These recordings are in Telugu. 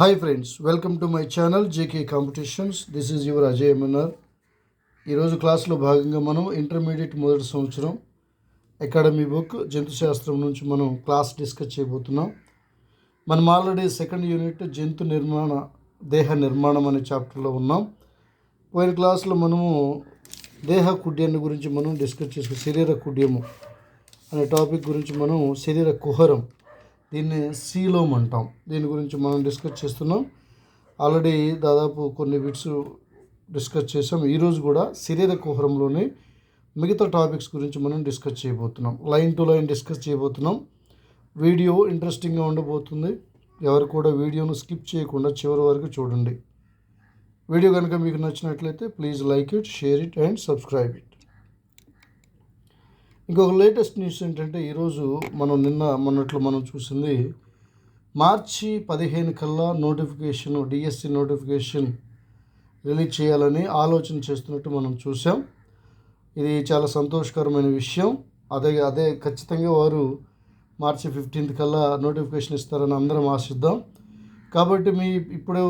Hi friends welcome to my channel JK competitions this is your Ajay MNR ఈరోజు క్లాస్లో భాగంగా మనం ఇంటర్మీడియట్ మొదటి సంవత్సరం అకాడమీ బుక్ జంతు శాస్త్రం నుంచి మనం క్లాస్ డిస్కస్ చేయబోతున్నాం. మనం ఆల్రెడీ సెకండ్ యూనిట్ జంతు నిర్మాణ దేహ నిర్మాణం అనే చాప్టర్లో ఉన్నాం. పోయిన క్లాస్లో మనము దేహ కుడ్యాన్ని గురించి మనం డిస్కస్ చేసుకున్నాం శరీర కుడ్యము అనే టాపిక్ గురించి మనం శరీర కుహరం దీన్ని సీలోమ్ అంటాం. దీని గురించి మనం డిస్కస్ చేస్తున్నాం. ఆల్రెడీ దాదాపు కొన్ని బిట్స్ డిస్కస్ చేసాం ఈరోజు కూడా శరీర కుహరంలోని మిగతా టాపిక్స్ గురించి మనం డిస్కస్ చేయబోతున్నాం. లైన్ టు లైన్ డిస్కస్ చేయబోతున్నాం. వీడియో ఇంట్రెస్టింగ్గా ఉండబోతుంది. ఎవరు కూడా వీడియోను స్కిప్ చేయకుండా చివరి వరకు చూడండి. వీడియో కనుక మీకు నచ్చినట్లయితే please like it share it and subscribe it. ఇంకొక లేటెస్ట్ న్యూస్ ఏంటంటే ఈరోజు మనం నిన్న మొన్నట్లు మనం చూసింది మార్చి పదిహేను కల్లా నోటిఫికేషన్ డిఎస్సి నోటిఫికేషన్ రిలీజ్ చేయాలని ఆలోచన చేస్తున్నట్టు మనం చూసాం. ఇది చాలా సంతోషకరమైన విషయం. అదే అదే ఖచ్చితంగా వారు మార్చి ఫిఫ్టీన్త్ కల్లా నోటిఫికేషన్ ఇస్తారని అందరం ఆశిద్దాం. కాబట్టి మీ ఇప్పుడు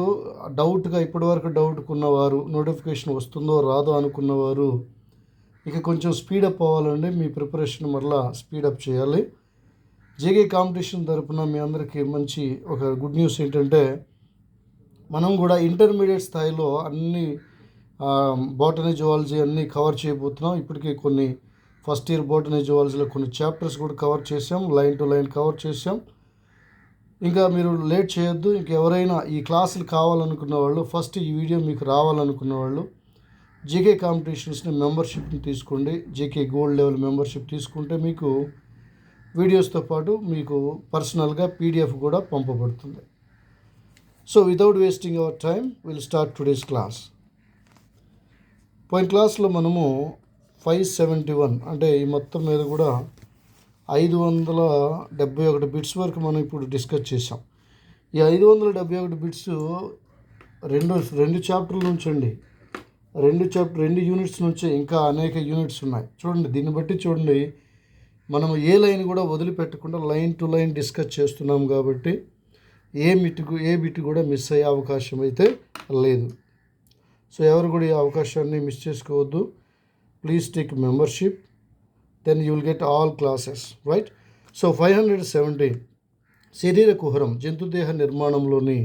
డౌట్గా ఇప్పటివరకు డౌట్ ఉన్నవారు నోటిఫికేషన్ వస్తుందో రాదో అనుకున్నవారు ఇక కొంచెం స్పీడప్ అవ్వాలండి. మీ ప్రిపరేషన్ మరలా స్పీడప్ చేయాలి. జేకే కాంపిటీషన్ తరపున మీ అందరికీ మంచి ఒక గుడ్ న్యూస్ ఏంటంటే మనం కూడా ఇంటర్మీడియట్ స్థాయిలో అన్ని బాటనీ జువాలజీ అన్నీ కవర్ చేయబోతున్నాం. ఇప్పటికే కొన్ని ఫస్ట్ ఇయర్ బాటనీ జువాలజీలో కొన్ని చాప్టర్స్ కూడా కవర్ చేసాం లైన్ టు లైన్ కవర్ చేసాం ఇంకా మీరు లేట్ చేయొద్దు. ఇంకెవరైనా ఈ క్లాసులు కావాలనుకున్న వాళ్ళు ఫస్ట్ ఈ వీడియో మీకు రావాలనుకున్న వాళ్ళు జీకే కాంపిటీషన్స్ని మెంబర్షిప్ని తీసుకోండి. జీకే గోల్డ్ లెవెల్ మెంబర్షిప్ తీసుకుంటే మీకు వీడియోస్తో పాటు మీకు పర్సనల్గా పీడిఎఫ్ కూడా పంపబడుతుంది. So without wasting our time will start today's class పోయిన క్లాస్లో మనము ఫైవ్ సెవెంటీ వన్ అంటే ఈ మొత్తం మీద కూడా ఐదు వందల డెబ్బై ఒకటి బిట్స్ వరకు మనం ఇప్పుడు డిస్కస్ చేసాం ఈ ఐదు వందల డెబ్బై ఒకటి బిట్స్ రెండు రెండు చాప్టర్ల నుంచి అండి రెండు చాప్ రెండు యూనిట్స్ నుంచి ఇంకా అనేక యూనిట్స్ ఉన్నాయి. చూడండి దీన్ని బట్టి చూడండి. మనం ఏ లైన్ కూడా వదిలిపెట్టకుండా లైన్ టు లైన్ డిస్కస్ చేస్తున్నాం కాబట్టి ఏ మిట్కు ఏ బిట్ కూడా మిస్ అయ్యే అవకాశం అయితే లేదు. సో ఎవరు కూడా ఈ అవకాశాన్ని మిస్ చేసుకోవద్దు. Please take membership then you will get all classes right so five hundred seventy శరీర కుహరం జంతుదేహ నిర్మాణంలోని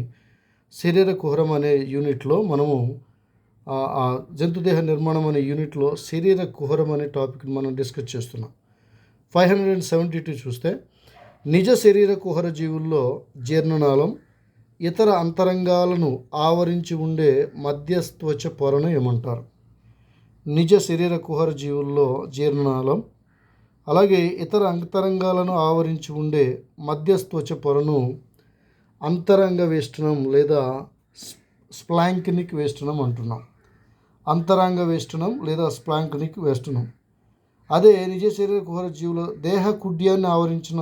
శరీర కుహరం అనే యూనిట్లో మనము ఆ- జంతుదేహ నిర్మాణం అనే యూనిట్లో శరీర కుహరం అనే టాపిక్ మనం డిస్కస్ చేస్తున్నాం. Five hundred and seventy two చూస్తే నిజ శరీర కుహర జీవుల్లో జీర్ణనాళం ఇతర అంతరంగాలను ఆవరించి ఉండే మధ్యస్త్వచ పొరను ఏమంటారు? నిజ శరీర కుహర జీవుల్లో జీర్ణనాళం అలాగే ఇతర అంతరంగాలను ఆవరించి ఉండే మధ్యస్త్వచ పొరను అంతరంగ వేష్టనం లేదా స్ప్లాంకినిక్ వేష్టనం అంటున్నాం. అంతరంగ వేష్టనం లేదా స్ప్లాంకినిక్ వేష్టనం అదే నిజ శరీర కుహర జీవుల దేహ కుడ్యాన్ని ఆవరించిన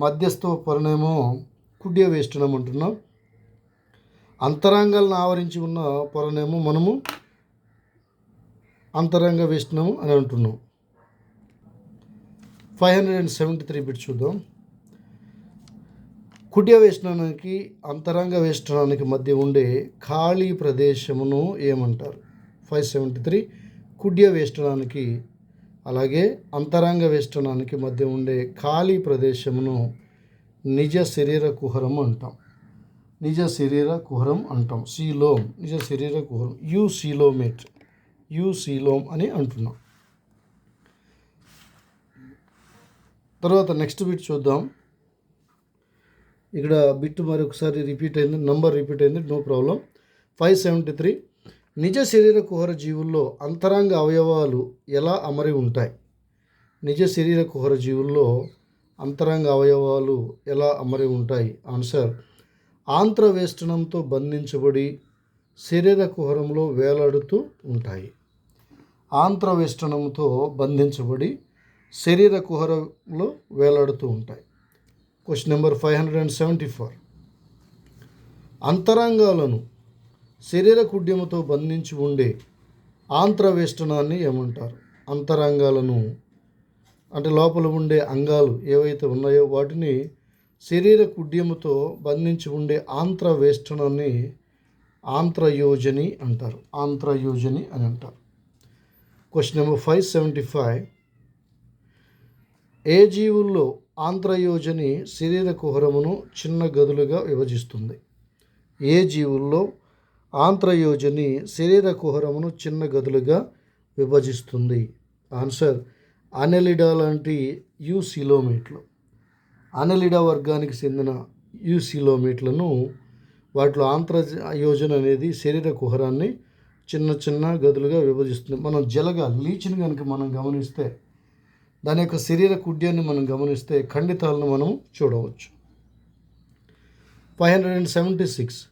మధ్యస్థ పొరనేమో కుడ్య వేష్టనం అంటున్నాం. అంతరంగాలను ఆవరించి ఉన్న పొరనేమో మనము అంతరంగ వేష్టనము అని అంటున్నాం. Five hundred and seventy three bit చూద్దాం. కుడ్య వేష్టనానికి అంతరంగ వేష్టనానికి మధ్య ఉండే ఖాళీ ప్రదేశమును ఏమంటారు? ఫైవ్ సెవెంటీ త్రీ కుడ్య వేష్టనానికి అలాగే అంతరంగ వేష్టనానికి మధ్య ఉండే ఖాళీ ప్రదేశమును నిజ శరీర కుహరం అంటాం. నిజ శరీర కుహరం అంటాం. సీలోమ్ నిజ శరీర కుహరం. యు సీలోమేట్ యు సీలోమ్ అని అంటున్నాం. తర్వాత నెక్స్ట్ బిట్ చూద్దాం. ఇక్కడ బిట్ మరి ఒకసారి రిపీట్ అయింది నంబర్ రిపీట్ అయింది no problem. Five seventy three నిజ శరీర కుహర జీవుల్లో అంతరంగ అవయవాలు ఎలా అమరి ఉంటాయి? నిజ శరీర కుహర జీవుల్లో అంతరంగ అవయవాలు ఎలా అమరి ఉంటాయి? ఆన్సర్ ఆంత్రవేష్టనంతో బంధించబడి శరీర కుహరంలో వేలాడుతూ ఉంటాయి. ఆంత్రవేష్టనంతో బంధించబడి శరీర కుహరంలో వేలాడుతూ ఉంటాయి. Question number five hundred and seventy four. అంతరంగాలను శరీర కుడ్యముతో బంధించి ఉండే ఆంత్రవేష్టనాన్ని ఏమంటారు? అంతరంగాలను అంటే లోపల ఉండే అంగాలు ఏవైతే ఉన్నాయో వాటిని శరీర కుడ్యముతో బంధించి ఉండే ఆంత్రవేష్టనాన్ని ఆంత్రయోజని అంటారు. ఆంత్రయోజని అని అంటారు. Question number five seventy five ఏ జీవుల్లో ఆంత్రయోజని శరీర కుహరమును చిన్న గదులుగా విభజిస్తుంది? ఏ జీవుల్లో? ఆంత్రయోజని శరీర కుహరమును చిన్న గదులుగా విభజిస్తుంది. ఆన్సర్ అనెలిడా లాంటి యూసిలోమీట్లు అనెలిడా వర్గానికి చెందిన యూసిలోమీట్లను వాటిలో ఆంత్ర యోజన అనేది శరీర కుహరాన్ని చిన్న చిన్న గదులుగా విభజిస్తుంది. మనం జలగా లీచిని కనుక మనం గమనిస్తే దాని యొక్క శరీర కుడ్యాన్ని మనం గమనిస్తే ఖండితాలను మనం చూడవచ్చు. Five hundred and seventy six.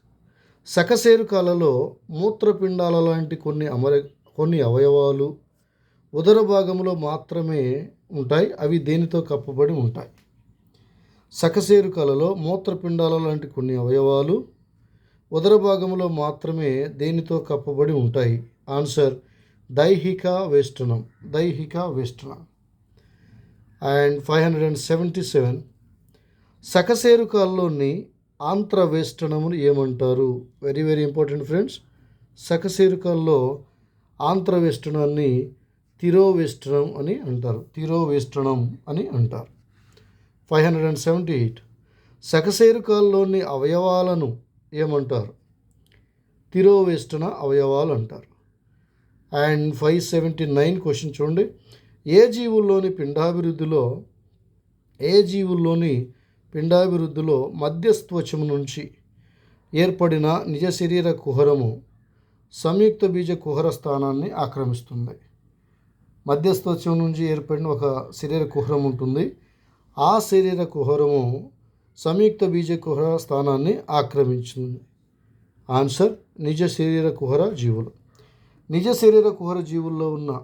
సకశేరుకాలలో మూత్రపిండాల లాంటి కొన్ని అమర కొన్ని అవయవాలు ఉదర భాగంలో మాత్రమే ఉంటాయి. అవి దేనితో కప్పబడి ఉంటాయి? సకశేరుకాలలో మూత్రపిండాల లాంటి కొన్ని అవయవాలు ఉదర భాగంలో మాత్రమే దేనితో కప్పబడి ఉంటాయి? ఆన్సర్ దైహిక వేష్టనం. దైహిక వేష్టనం. And five hundred and seventy seven. సకశేరుకాల్లోని ఆంత్రవేష్టనమును ఏమంటారు? వెరీ వెరీ ఇంపార్టెంట్ ఫ్రెండ్స్ సకశేరుకాల్లో ఆంత్రవేష్టనాన్ని తిరోవేష్టనం అని అంటారు. తిరోవేష్టనం అని అంటారు. Five hundred and seventy eight సకశేరుకాల్లోని అవయవాలను ఏమంటారు? తిరోవేష్టన అవయవాలు అంటారు. And five seventy nine question చూడండి. ఏ జీవుల్లోని పిండాభివృద్ధిలో ఏ జీవుల్లోని పిండాభివృద్ధిలో మధ్యస్త్వచము నుంచి ఏర్పడిన నిజ శరీర కుహరము సంయుక్త బీజ కుహర స్థానాన్ని ఆక్రమిస్తుంది. మధ్యస్థోత్సవం నుంచి ఏర్పడిన ఒక శరీర కుహరం ఉంటుంది. ఆ శరీర కుహరము సంయుక్త బీజ కుహర స్థానాన్ని ఆక్రమించింది. ఆన్సర్ నిజ శరీర కుహర జీవులు. నిజ శరీర కుహర జీవుల్లో ఉన్న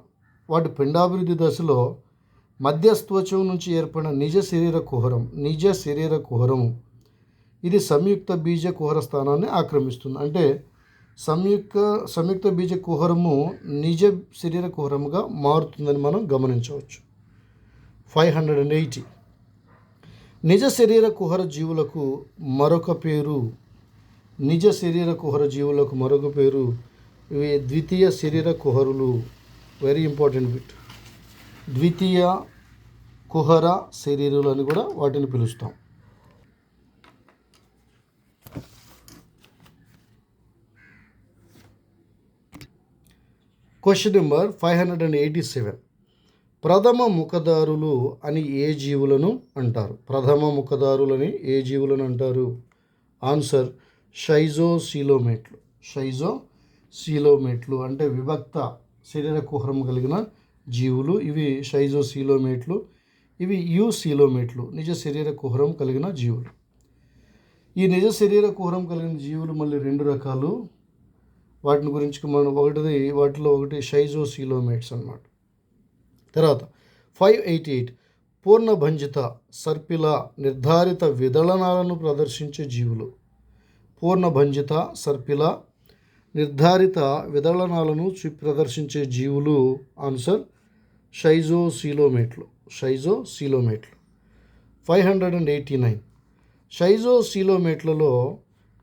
వాటి పిండాభివృద్ధి దశలో మధ్యస్త్వచం నుంచి ఏర్పడిన నిజ శరీర కుహరం నిజ శరీర కుహరము. ఇది సంయుక్త బీజ కుహర స్థానాన్ని ఆక్రమిస్తుంది. అంటే సంయుక్త సంయుక్త బీజ కుహరము నిజ శరీర కుహరముగా మారుతుందని మనం గమనించవచ్చు. Five hundred and eighty. నిజ శరీర కుహర జీవులకు మరొక పేరు నిజ శరీర కుహర జీవులకు మరొక పేరు ఇవి ద్వితీయ శరీర కుహరులు. వెరీ ఇంపార్టెంట్ బిట్ ద్వితీయ కుహర శరీరులు అని కూడా వాటిని పిలుస్తాం. Question number five hundred and eighty seven ప్రథమ ముఖదారులు అని ఏ జీవులను అంటారు? ప్రథమ ముఖదారులని ఏ జీవులను అంటారు? ఆన్సర్ షైజో సీలోమేట్లు షైజో సీలోమేట్లు అంటే విభక్త శరీర కుహరం కలిగిన జీవులు ఇవి షైజో సీలోమేట్లు ఇవి యూ సీలోమేట్లు నిజ శరీర కుహరం కలిగిన జీవులు. ఈ నిజ శరీర కుహరం కలిగిన జీవులు మళ్ళీ రెండు రకాలు. వాటిని గురించి మనం ఒకటిది వాటిలో ఒకటి షైజో సీలోమేట్స్ అన్నమాట. తర్వాత ఫైవ్ ఎయిటీ ఎయిట్ పూర్ణభంజిత సర్పిల నిర్ధారిత విదళనాలను ప్రదర్శించే జీవులు. పూర్ణభంజిత సర్పిల నిర్ధారిత విదళనాలను ప్రదర్శించే జీవులు. ఆన్సర్ షైజో సీలోమేట్లు షైజో సీలోమేట్లు five hundred and eighty nine. షైజో సీలోమేట్లలో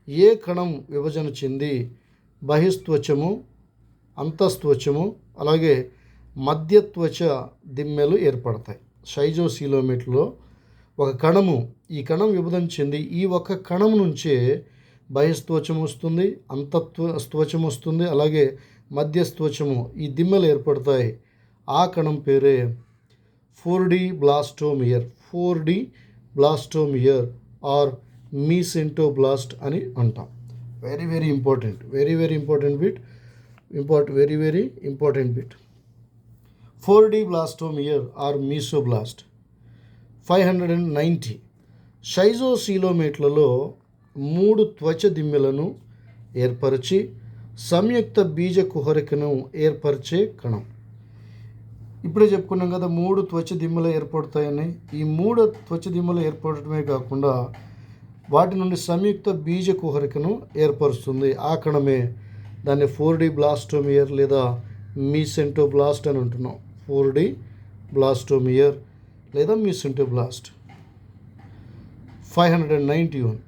ఏ కణం విభజన చెంది బహిస్త్వచము అంతస్త్వచము అలాగే మధ్యత్వచ దిమ్మెలు ఏర్పడతాయి. షైజోసీలోమీటర్లో ఒక కణము ఈ కణం విభజన చెంది ఈ ఒక్క కణం నుంచే బహిస్త్వచం వస్తుంది అంతత్వ స్తోచం వస్తుంది అలాగే మధ్యస్త్వచము ఈ దిమ్మెలు ఏర్పడతాయి. ఆ కణం పేరే four D blastomere. Four D blastomere or mesentoblast అని అంటాం. Very very important very very important bit import very very important bit four D blastomere or mesoblast. Five hundred and ninety. షైజోసీలోమేట్లలో మూడు త్వచ దిమ్మెలను ఏర్పరిచి సంయుక్త బీజ కుహరికను ఏర్పరిచే కణం. ఇప్పుడే చెప్పుకున్నాం కదా మూడు త్వచ దిమ్మలు ఏర్పడతాయని. ఈ మూడు త్వచ దిమ్మలు ఏర్పడటమే కాకుండా వాటి నుండి సంయుక్త బీజ కుహరికను ఏర్పరుస్తుంది. ఆ కణమే దాన్ని ఫోర్ డి బ్లాస్టోమియర్ లేదా మీసెంటోబ్లాస్ట్ అని అంటున్నాం. ఫోర్ డి బ్లాస్టోమియర్ లేదా mesentoblast. Five hundred and ninety one.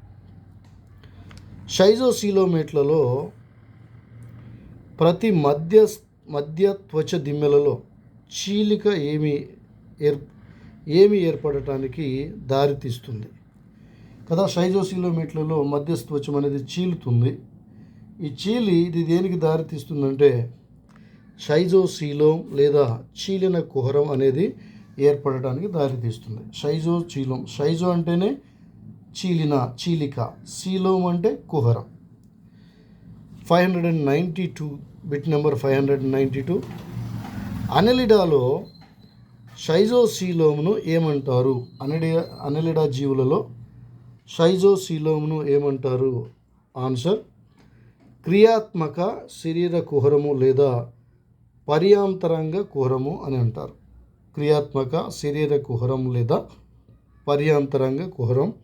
షైజోసీలోమేట్లలో ప్రతి మధ్య మధ్య త్వచ దిమ్మెలలో చీలిక ఏమి ఏర్ ఏమి ఏర్పడటానికి దారితీస్తుంది కదా షైజోసీలోమేట్లలో మధ్యస్థ్వచం అనేది చీలుతుంది. ఈ చీలి ఇది దేనికి దారితీస్తుందంటే షైజోసీలోం లేదా చీలిన కుహరం అనేది ఏర్పడటానికి దారితీస్తుంది షైజో చీలం షైజో అంటేనే చీలిన చీలిక. సీలోం అంటే కుహరం. Five hundred and ninety two bit number five hundred and ninety two. అనెలిడాలో షైజోసీలోమును ఏమంటారు? అనెడి అనెలిడా జీవులలో షైజోసీలోమును ఏమంటారు? ఆన్సర్ క్రియాత్మక శరీర కుహరము లేదా పర్యాంతరంగ కుహరము అని అంటారు. క్రియాత్మక శరీర కుహరం లేదా పర్యాంతరంగ కుహరం.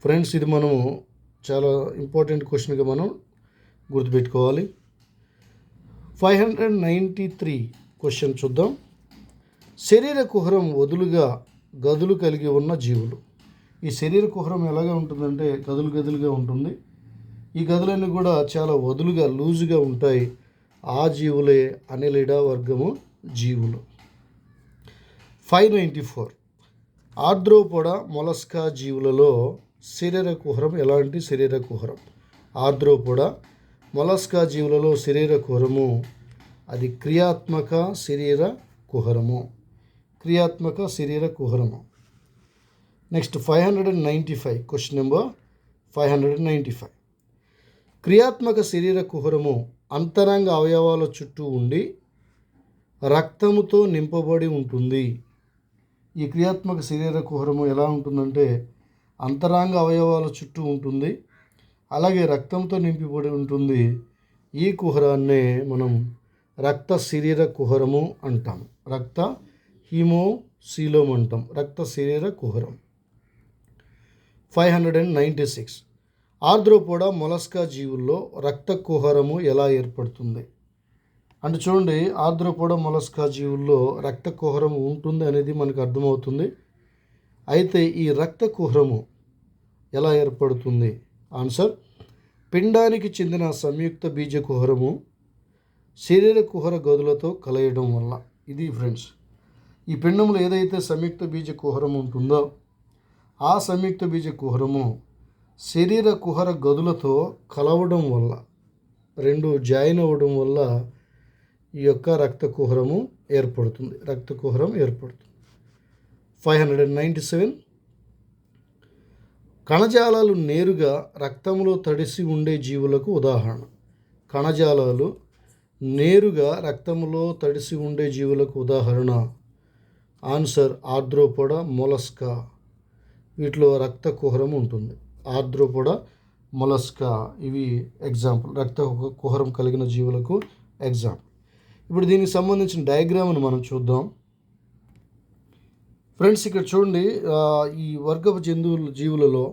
ఫ్రెండ్స్ ఇది మనము చాలా ఇంపార్టెంట్ క్వశ్చన్గా మనం గుర్తుపెట్టుకోవాలి. Five hundred ninety three question చూద్దాం. శరీర కుహరం వదులుగా గదులు కలిగి ఉన్న జీవులు. ఈ శరీర కుహరం ఎలాగా ఉంటుందంటే గదులు గదులుగా ఉంటుంది. ఈ గదులన్నీ కూడా చాలా వదులుగా లూజుగా ఉంటాయి. ఆ జీవులే అనిలిడా వర్గము జీవులు. Five ninety four. Arthropoda Mollusca జీవులలో శరీర కుహరం ఎలాంటి శరీర కుహరం? ఆర్ద్రోపొడ మొలస్కా జీవులలో శరీర కుహరము. అది క్రియాత్మక శరీర కుహరము. క్రియాత్మక శరీర కుహరము. Next five hundred and ninety five question number five hundred and ninety five. క్రియాత్మక శరీర కుహరము అంతరంగ అవయవాల చుట్టూ ఉండి రక్తముతో నింపబడి ఉంటుంది. ఈ క్రియాత్మక శరీర కుహరము ఎలా ఉంటుందంటే అంతరాంగ అవయవాల చుట్టూ ఉంటుంది. అలాగే రక్తంతో నింపిబడి ఉంటుంది ఈ కుహరాన్నే మనం రక్త శరీర కుహరము అంటాం. రక్త హీమోసీలోమ్ అంటాం రక్త శరీర కుహరం. Five hundred and ninety six. Arthropoda Mollusca జీవుల్లో రక్త కుహరము ఎలా ఏర్పడుతుంది? అంటే చూడండి ఆర్ద్రోపోడా మొలస్కా జీవుల్లో రక్త కుహరం ఉంటుంది అనేది మనకు అర్థమవుతుంది. అయితే ఈ రక్త కుహరము ఎలా ఏర్పడుతుంది? ఆన్సర్. పిండానికి చెందిన సంయుక్త బీజ కుహరము శరీర కుహర గదులతో కలయడం వల్ల. ఇది ఫ్రెండ్స్ ఈ పిండంలో ఏదైతే సంయుక్త బీజ కుహరం ఉంటుందో ఆ సంయుక్త బీజ కుహరము శరీర కుహర గదులతో కలవడం వల్ల రెండు జాయిన్ అవ్వడం వల్ల ఈ యొక్క రక్త కుహరము ఏర్పడుతుంది. రక్త కుహరం ఏర్పడుతుంది. Five hundred and ninety seven కణజాలాలు నేరుగా రక్తంలో తడిసి ఉండే జీవులకు ఉదాహరణ. కణజాలాలు నేరుగా రక్తంలో తడిసి ఉండే జీవులకు ఉదాహరణ. Answer arthropoda mollusca. వీటిలో రక్త కుహరం ఉంటుంది. Arthropoda mollusca. ఇవి ఎగ్జాంపుల్. రక్త కుహరం కలిగిన జీవులకు ఎగ్జాంపుల్. ఇప్పుడు దీనికి సంబంధించిన డయాగ్రామ్ను మనం చూద్దాం. ఫ్రెండ్స్ ఇక్కడ చూడండి ఈ వర్గపు జంతువుల జీవులలో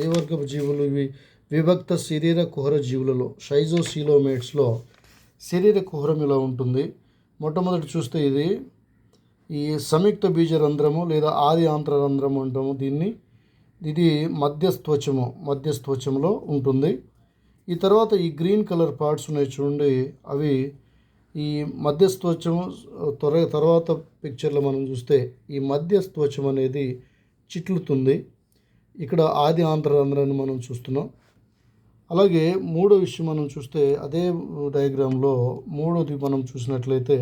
ఏ వర్గపు జీవులు? ఇవి విభక్త శరీర కుహర జీవులలో షైజోసీలోమేట్స్లో శరీర కుహరం ఇలా ఉంటుంది. మొట్టమొదటి చూస్తే ఇది ఈ సంయుక్త బీజ రంధ్రము లేదా ఆది ఆంత్ర రంధ్రము అంటాము దీన్ని. ఇది మధ్యస్థ్వచము మధ్యస్థ్వచంలో ఉంటుంది. ఈ తర్వాత ఈ గ్రీన్ కలర్ పార్ట్స్ ఉన్నాయి చూడండి అవి ఈ మధ్యస్థ్వచము త్వర తర్వాత పిక్చర్లో మనం చూస్తే ఈ మధ్యస్థ్వచం అనేది చిట్లుతుంది. ఇక్కడ ఆది ఆంధ్ర రంధ్రాన్ని మనం చూస్తున్నాం. అలాగే మూడో విషయం మనం చూస్తే అదే డయాగ్రామ్లో మూడోది మనం చూసినట్లయితే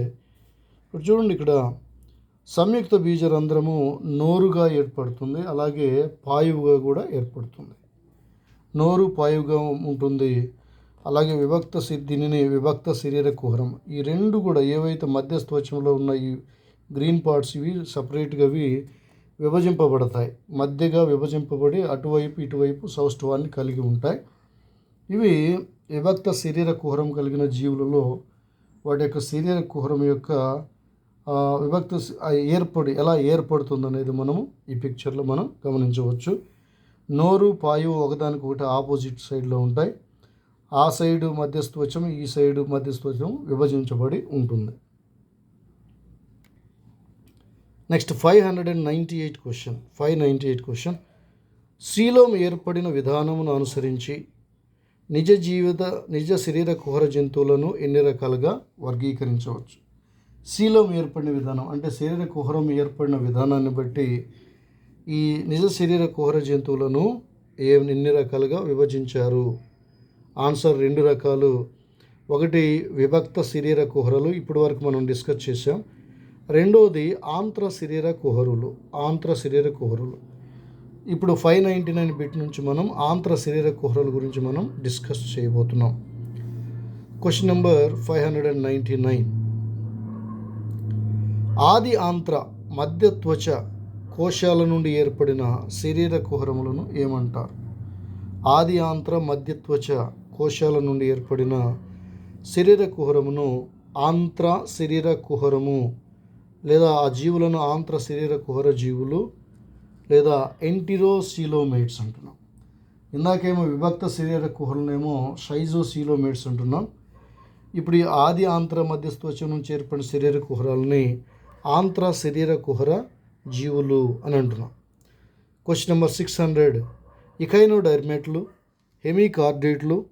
ఇప్పుడు చూడండి ఇక్కడ. సంయుక్త బీజ రంధ్రము నోరుగా ఏర్పడుతుంది అలాగే పాయువుగా కూడా ఏర్పడుతుంది. నోరు పాయువుగా ఉంటుంది. అలాగే విభక్త దీనిని విభక్త శరీర కుహరం. ఈ రెండు కూడా ఏవైతే మధ్యస్థవచంలో ఉన్న ఈ గ్రీన్ పార్ట్స్ ఇవి సపరేట్గా ఇవి విభజింపబడతాయి. మధ్యగా విభజింపబడి అటువైపు ఇటువైపు సౌష్ఠవాన్ని కలిగి ఉంటాయి. ఇవి విభక్త శరీర కుహరం కలిగిన జీవులలో వాటి యొక్క శరీర కుహరం యొక్క విభక్త ఏర్పడి ఎలా ఏర్పడుతుంది అనేది మనము ఈ పిక్చర్లో మనం గమనించవచ్చు. నోరు పాయువు ఒకదానికొకటి ఆపోజిట్ సైడ్లో ఉంటాయి. ఆ సైడు మధ్యస్థవచం ఈ సైడు మధ్యస్థవచం విభజించబడి ఉంటుంది. Next five hundred and ninety eight question five ninety eight question coelom ఏర్పడిన విధానమును అనుసరించి నిజ జీవిత నిజ శరీర కుహర జంతువులను ఎన్ని రకాలుగా వర్గీకరించవచ్చు? శీలం ఏర్పడిన విధానం అంటే శరీర కుహరం ఏర్పడిన విధానాన్ని బట్టి ఈ నిజ శరీర కుహర జంతువులను ఏ ఎన్ని రకాలుగా విభజించారు? ఆన్సర్ రెండు రకాలు. ఒకటి విభక్త శరీర కుహరలు ఇప్పటి వరకు మనం డిస్కస్ చేసాం రెండోది ఆంత్ర శరీర కుహరులు ఆంత్ర శరీర కుహరులు. ఇప్పుడు ఫైవ్ నైంటీ నైన్ బిట్ నుంచి మనం ఆంత్ర శరీర కుహరల గురించి మనం డిస్కస్ చేయబోతున్నాం. Question number five hundred and ninety nine. ఆది ఆంత్ర మధ్య త్వచ కోశాల నుండి ఏర్పడిన శరీర కుహరములను ఏమంటారు? ఆది ఆంత్ర మధ్య త్వచ కోశాల నుండి ఏర్పడిన శరీర కుహరమును ఆంత్ర శరీర కుహరము లేదా ఆ జీవులను ఆంత్ర శరీర కుహర జీవులు లేదా ఎంటిరోసీలోమేట్స్ అంటున్నాం. ఇందాకేమో విభక్త శరీర కుహరనేమో షైజోసీలోమేట్స్ అంటున్నాం. ఇప్పుడు ఈ ఆది ఆంత్ర మధ్యస్థోచం నుంచి ఏర్పడిన శరీర కుహరాలని ఆంత్ర శరీర కుహర జీవులు అని అంటున్నాం. క్వశ్చన్ నెంబర్ సిక్స్ హండ్రెడ్ ఇకైనో డైర్మేట్లు హెమికార్డేట్లు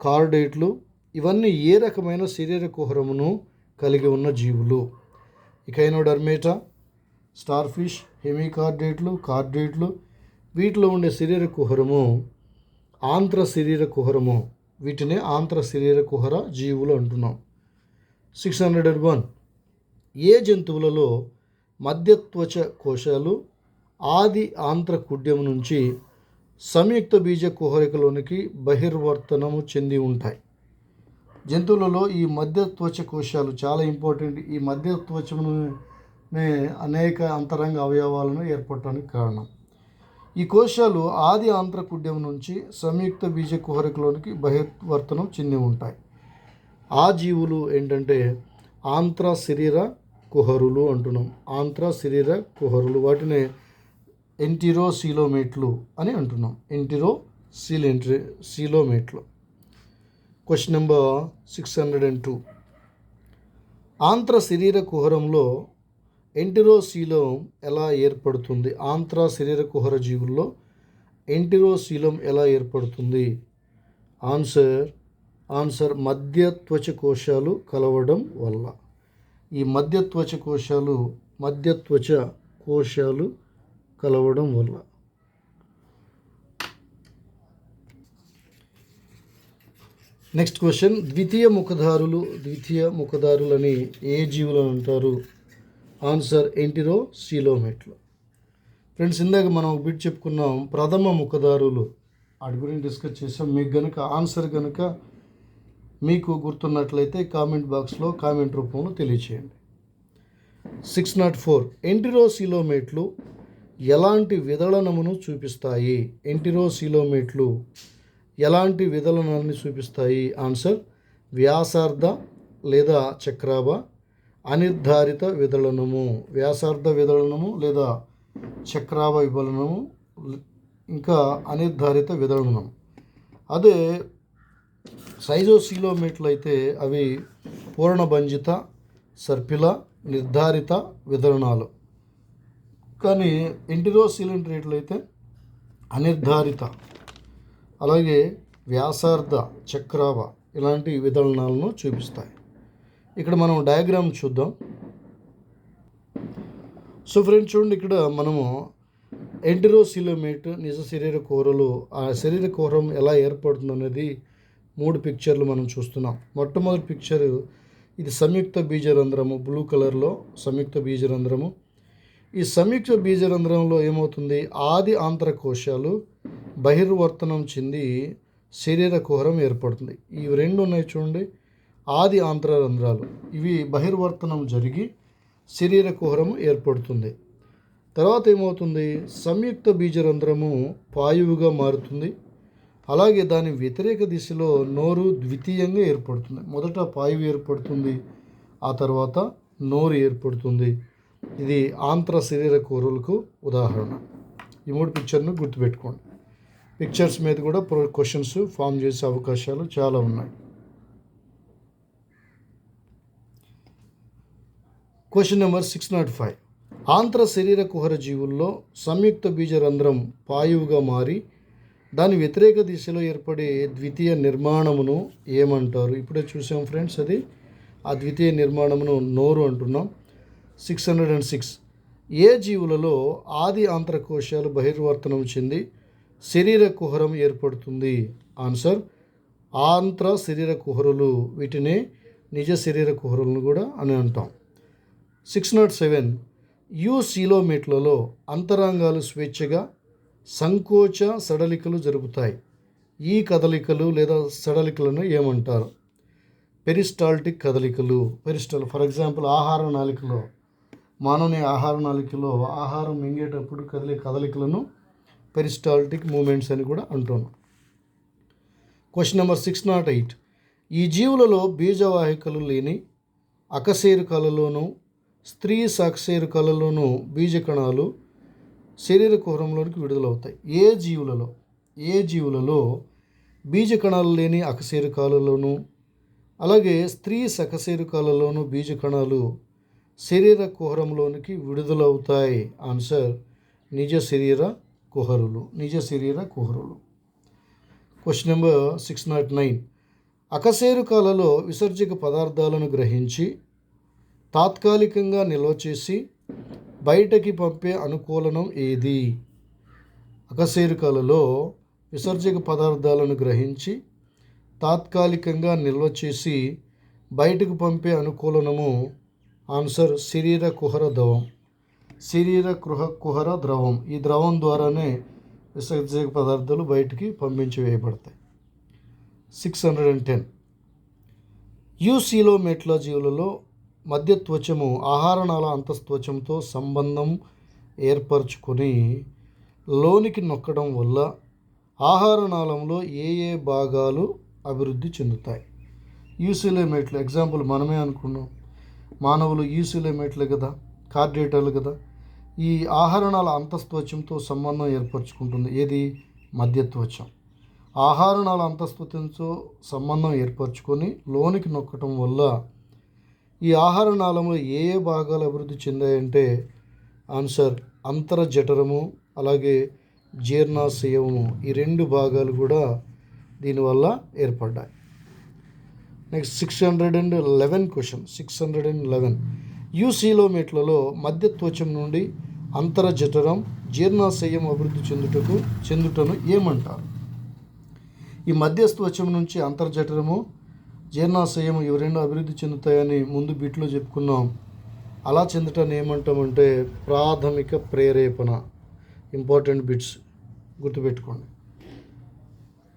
కార్డేట్లు ఇవన్నీ ఏ రకమైన శరీర కుహరమును కలిగి ఉన్న జీవులు? ఇకైనోడర్మేటా స్టార్ ఫిష్ హెమికార్డేట్లు కార్డేట్లు వీటిలో ఉండే శరీర కుహరము ఆంత్ర శరీర కుహరము వీటిని ఆంత్ర శరీర కుహర జీవులు అంటున్నాం. Six hundred and one. ఏ జంతువులలో మధ్యత్వచ కోశాలు ఆది ఆంత్ర కుడ్యం నుంచి సంయుక్త బీజ కుహరికలోనికి బహిర్వర్తనము చెంది ఉంటాయి. జంతువులలో ఈ మధ్య త్వచ కోశాలు చాలా ఇంపార్టెంట్ ఈ మధ్య త్వచమును అనేక అంతరంగ అవయవాలను ఏర్పడటానికి కారణం. ఈ కోశాలు ఆది ఆంత్రకుడ్యం నుంచి సంయుక్త బీజ కుహరికలోనికి బహిర్వర్తనం చెంది ఉంటాయి. ఆ జీవులు ఏంటంటే ఆంత్ర శరీర కుహరులు అంటున్నాం. ఆంత్ర శరీర కుహరులు. వాటిని ఎంటిరో సీలోమేట్లు అని అంటున్నాం. ఎంటిరో సీలెంట్రి సీలోమేట్లు. Question number six hundred and two ఆంత్ర శరీర కుహరంలో ఎంటిరోసీలం ఎలా ఏర్పడుతుంది? ఆంత్ర శరీర కుహర జీవుల్లో ఎంటిరోసీలం ఎలా ఏర్పడుతుంది? ఆన్సర్ ఆన్సర్ మధ్య త్వచ కోశాలు కలవడం వల్ల. ఈ మధ్య త్వచ కోశాలు మధ్య త్వచ కోశాలు కలవడం వల్ల. నెక్స్ట్ క్వశ్చన్ ద్వితీయ ముఖదారులు ద్వితీయ ముఖదారులని ఏ జీవులు అంటారు? ఆన్సర్ ఎంటిరో సీలోమెట్లు ఫ్రెండ్స్ ఇందాక మనం ఒక బిట్ చెప్పుకున్నాం ప్రథమ ముఖదారులు వాటి గురించి డిస్కస్ చేసాం. మీకు గనుక ఆన్సర్ కనుక మీకు గుర్తున్నట్లయితే కామెంట్ బాక్స్లో కామెంట్ రూపంలో తెలియచేయండి. సిక్స్ నాట్ ఫోర్ ఎంటిరో ఎంటిరోసీలోమేట్లు ఎలాంటి విదళనమును చూపిస్తాయి? ఎంటిరోసిలోమీట్లు ఎలాంటి విదళనాన్ని చూపిస్తాయి? ఆన్సర్ వ్యాసార్థ లేదా చక్రాభ అనిర్ధారిత విదళనము. వ్యాసార్థ విదళనము లేదా చక్రాభ విదళనము ఇంకా అనిర్ధారిత విదళనం అదే సైజోసిలోమీట్లు అయితే అవి పూర్ణభంజిత సర్పిల నిర్ధారిత విదళనాలు. కానీ ఇంటిరో సిలిండరేట్లు అయితే అనిర్ధారిత. అలాగే వ్యాసార్థ చక్రావ ఇలాంటి విధానాలను చూపిస్తాయి. ఇక్కడ మనం డయాగ్రామ్ చూద్దాం. సో ఫ్రెండ్స్ చూడండి ఇక్కడ మనము ఎంటిరోసిలోమేట్ నిజ శరీర కూరలు ఆ శరీర కూరం ఎలా ఏర్పడుతుంది అనేది మూడు పిక్చర్లు మనం చూస్తున్నాం. మొట్టమొదటి పిక్చరు ఇది సంయుక్త బీజరంధ్రము బ్లూ కలర్లో సంయుక్త బీజరంధ్రము. ఈ సంయుక్త బీజరంధ్రంలో ఏమవుతుంది? ఆది ఆంత్రకోశాలు బహిర్వర్తనం చెంది శరీర కుహరం ఏర్పడుతుంది. ఇవి రెండు ఉన్నాయి చూడండి. ఆది ఆంత్రరంధ్రాలు. ఇవి బహిర్వర్తనం జరిగి శరీర కుహరం ఏర్పడుతుంది. తర్వాత ఏమవుతుంది? సంయుక్త బీజరంధ్రము పాయువుగా మారుతుంది. అలాగే దాని వ్యతిరేక దిశలో నోరు ద్వితీయంగా ఏర్పడుతుంది. మొదట పాయువు ఏర్పడుతుంది ఆ తర్వాత నోరు ఏర్పడుతుంది. ఇది ఆంత్ర శరీర కూరలకు ఉదాహరణ. ఈ మూడు పిక్చర్ను గుర్తుపెట్టుకోండి. పిక్చర్స్ మీద కూడా ప్రో క్వశ్చన్స్ ఫామ్ చేసే అవకాశాలు చాలా ఉన్నాయి. Question number six naught five ఆంత్ర శరీర కుహర జీవుల్లో సంయుక్త బీజ రంధ్రం పాయువుగా మారి దాని వ్యతిరేక దిశలో ఏర్పడే ద్వితీయ నిర్మాణమును ఏమంటారు? ఇప్పుడే చూసాం ఫ్రెండ్స్ అది. ఆ ద్వితీయ నిర్మాణమును నోరు అంటున్నాం. Six hundred and six. ఏ జీవులలో ఆది ఆంత్రకోశాలు బహిర్వర్తనం చెంది శరీర కుహరం ఏర్పడుతుంది? ఆన్సర్ ఆంత్ర శరీర కుహరులు. వీటినే నిజ శరీర కుహరులను కూడా అని అంటాం. Six naught seven. యు సీలోమీట్లలో అంతరంగాలు స్వేచ్ఛగా సంకోచ సడలికలు జరుపుతాయి ఈ కదలికలు లేదా సడలికలను ఏమంటారు? పెరిస్టాల్టిక్ కదలికలు. పెరిస్టాల్ ఫర్ ఎగ్జాంపుల్ ఆహార నాళికలో. మానవుని ఆహార నాలికలో ఆహారం మింగేటప్పుడు కదిలే కదలికలను పెరిస్టాల్టిక్ మూమెంట్స్ అని కూడా అంటున్నాం. Question number six naught eight ఈ జీవులలో బీజవాహికలు లేని అకశేరుకాలలోనూ స్త్రీ సకశేరుకాలలోనూ బీజకణాలు శరీర కుహరంలోనికి విడుదలవుతాయి. ఏ జీవులలో ఏ జీవులలో బీజకణాలు లేని అకశేరుకాలలోనూ అలాగే స్త్రీ సకశేరుకాలలోనూ బీజకణాలు శరీర కుహరంలోనికి విడుదలవుతాయి ఆన్సర్ నిజ శరీర కుహరులు నిజ శరీర కుహరులు. Question number six naught oh nine అకశేరుకాలలో విసర్జక పదార్థాలను గ్రహించి తాత్కాలికంగా నిల్వ చేసి బయటకి పంపే అనుకూలనం ఏది? అకశేరుకాలలో విసర్జక పదార్థాలను గ్రహించి తాత్కాలికంగా నిల్వ చేసి బయటకు పంపే అనుకూలనము ఆన్సర్ శరీర కుహర ద్రవం. శరీర కుహ కుహర ద్రవం. ఈ ద్రవం ద్వారానే విసర్జక పదార్థాలు బయటికి పంపించి వేయబడతాయి. Six hundred and ten. యూసీలో మెట్ల జీవులలో మధ్య త్వచము ఆహారనాళ అంతస్త్వచంతో సంబంధం ఏర్పరచుకొని లోనికి నొక్కడం వల్ల ఆహారనాళంలో ఏ ఏ భాగాలు అభివృద్ధి చెందుతాయి? యూసీలో మెట్లు ఎగ్జాంపుల్ మనమే అనుకున్నాం. మానవులు యూసీలోమేట్లే కదా కార్డియేటర్లు కదా. ఈ ఆహరణాల అంతస్త్వచంతో సంబంధం ఏర్పరచుకుంటుంది. ఏది? మధ్యత్వచం ఆహారణాల అంతస్త్వచంతో సంబంధం ఏర్పరచుకొని లోనికి నొక్కటం వల్ల ఈ ఆహారణాలలో ఏ ఏ భాగాలు అభివృద్ధి చెందాయంటే ఆన్సర్ అంతర జఠరము అలాగే జీర్ణాశయము. ఈ రెండు భాగాలు కూడా దీనివల్ల ఏర్పడ్డాయి. Next six hundred and eleven question six hundred and eleven యూసీలోమీట్లలో మధ్య త్వచం నుండి అంతర జఠరం జీర్ణాశయం అభివృద్ధి చెందుటకు చెందుటను ఏమంటారు? ఈ మధ్యస్థవచం నుంచి అంతర్జఠరము జీర్ణాశయం ఇవి రెండు అభివృద్ధి చెందుతాయని ముందు బిట్లో చెప్పుకున్నాం. అలా చెందటాన్ని ఏమంటామంటే ప్రాథమిక ప్రేరేపణ. ఇంపార్టెంట్ బిట్స్ గుర్తుపెట్టుకోండి.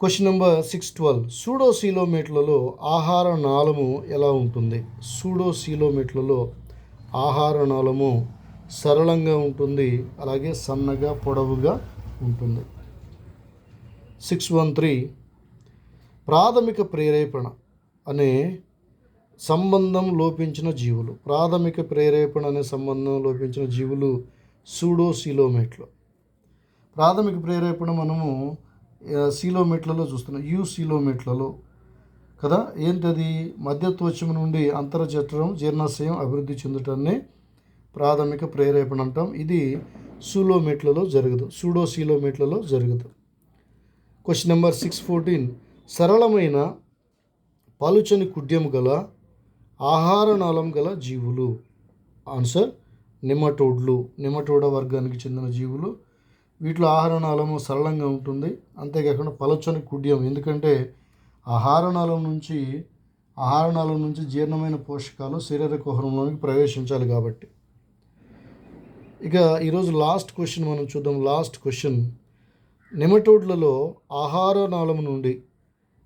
క్వశ్చన్ నెంబర్ సిక్స్ ట్వెల్వ్ సూడోసీలోమీట్లలో ఆహార నాళము ఎలా ఉంటుంది? సూడోసీలోమీట్లలో ఆహార నాళము సరళంగా ఉంటుంది అలాగే సన్నగా పొడవుగా ఉంటుంది. సిక్స్ వన్ త్రీ ప్రాథమిక ప్రేరేపణ అనే సంబంధం లోపించిన జీవులు. ప్రాథమిక ప్రేరేపణ అనే సంబంధం లోపించిన జీవులు సూడోసీలోమేట్లు ప్రాథమిక ప్రేరేపణ మనము సీలోమీట్లలో చూస్తున్నాం. యూ సీలోమీట్లలో. కదా? ఏంటది? మధ్యత్వచం నుండి అంతర్జఠరం జీర్ణాశయం అభివృద్ధి చెందటాన్ని ప్రాథమిక ప్రేరేపణ అంటాం. ఇది సూలోమీట్లలో జరగదు. సూడో సూడోసీలోమీట్లలో జరగదు. క్వశ్చన్ నెంబర్ సిక్స్ ఫోర్టీన్ సరళమైన పలుచని కుడ్యం గల ఆహార నాళం గల జీవులు. ఆన్సర్ నిమటోడ్లు. నిమటోడ వర్గానికి చెందిన జీవులు. వీటిలో ఆహార నాళము సరళంగా ఉంటుంది. అంతేకాకుండా పలచని కుడ్యం. ఎందుకంటే ఆహార నాళం నుంచి ఆహార నాళం నుంచి జీర్ణమైన పోషకాలు శరీర కుహరంలోనికి ప్రవేశించాలి కాబట్టి. ఇక ఈరోజు లాస్ట్ క్వశ్చన్ మనం చూద్దాం. లాస్ట్ క్వశ్చన్ నెమటోడ్లలో ఆహార నాళం నుండి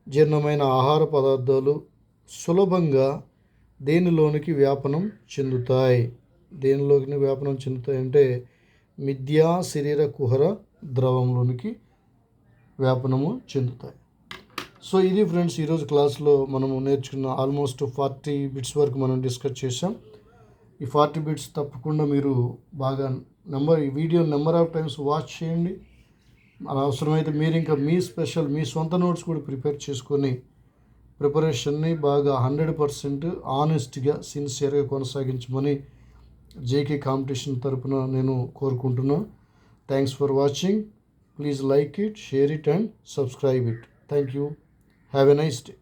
జీర్ణమైన ఆహార పదార్థాలు సులభంగా దేనిలోనికి వ్యాపనం చెందుతాయి? దేనిలోకి వ్యాపనం చెందుతాయి అంటే మిథ్యా శరీర కుహర ద్రవంలోనికి వ్యాపనము చెందుతాయి. సో ఇది ఫ్రెండ్స్ ఈరోజు క్లాస్లో మనము నేర్చుకున్న ఆల్మోస్ట్ ఫార్టీ బిట్స్ వరకు మనం డిస్కస్ చేసాం ఈ ఫార్టీ బిట్స్ తప్పకుండా మీరు బాగా నెంబర్ ఈ video number of times watch చేయండి. అలా అవసరమైతే మీరు ఇంకా మీ స్పెషల్ మీ సొంత నోట్స్ కూడా ప్రిపేర్ చేసుకొని ప్రిపరేషన్ని బాగా హండ్రెడ్ పర్సెంట్ ఆనెస్ట్గా సిన్సియర్గా కొనసాగించమని జేకే కాంపిటీషన్ తరపున నేను కోరుకుంటున్నా. Thanks for watching please like it share it and subscribe it thank you have a nice day